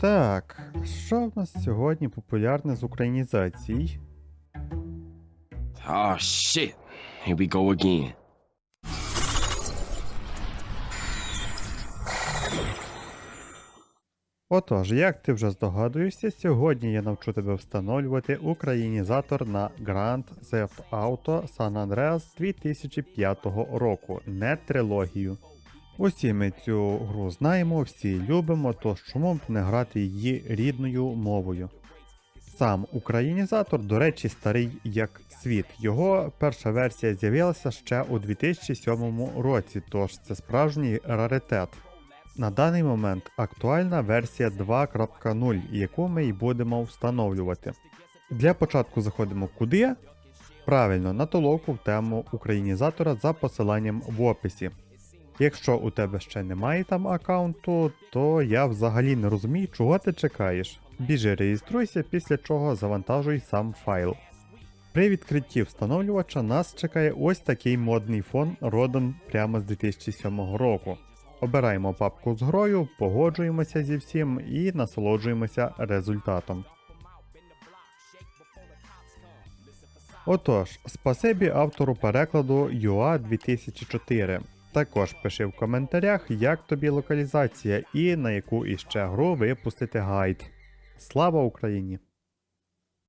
Так, що в нас сьогодні популярне з українізацій? Oh shit. Here we go again. Отож, як ти вже здогадуєшся, сьогодні я навчу тебе встановлювати українізатор на Grand Theft Auto San Andreas 2005 року, не трилогію. Усі ми цю гру знаємо, всі любимо, тож чому б не грати її рідною мовою. Сам українізатор, до речі, старий як світ. Його перша версія з'явилася ще у 2007 році, тож це справжній раритет. На даний момент актуальна версія 2.0, яку ми й будемо встановлювати. Для початку заходимо куди? Правильно, на толоку в тему українізатора за посиланням в описі. Якщо у тебе ще немає там аккаунту, то я взагалі не розумію, чого ти чекаєш. Біжи реєструйся, після чого завантажуй сам файл. При відкритті встановлювача нас чекає ось такий модний фон родом прямо з 2007 року. Обираємо папку з грою, погоджуємося зі всім і насолоджуємося результатом. Отож, спасибі автору перекладу UA 2004. Також пиши в коментарях, як тобі локалізація і на яку іще гру випустити гайд. Слава Україні!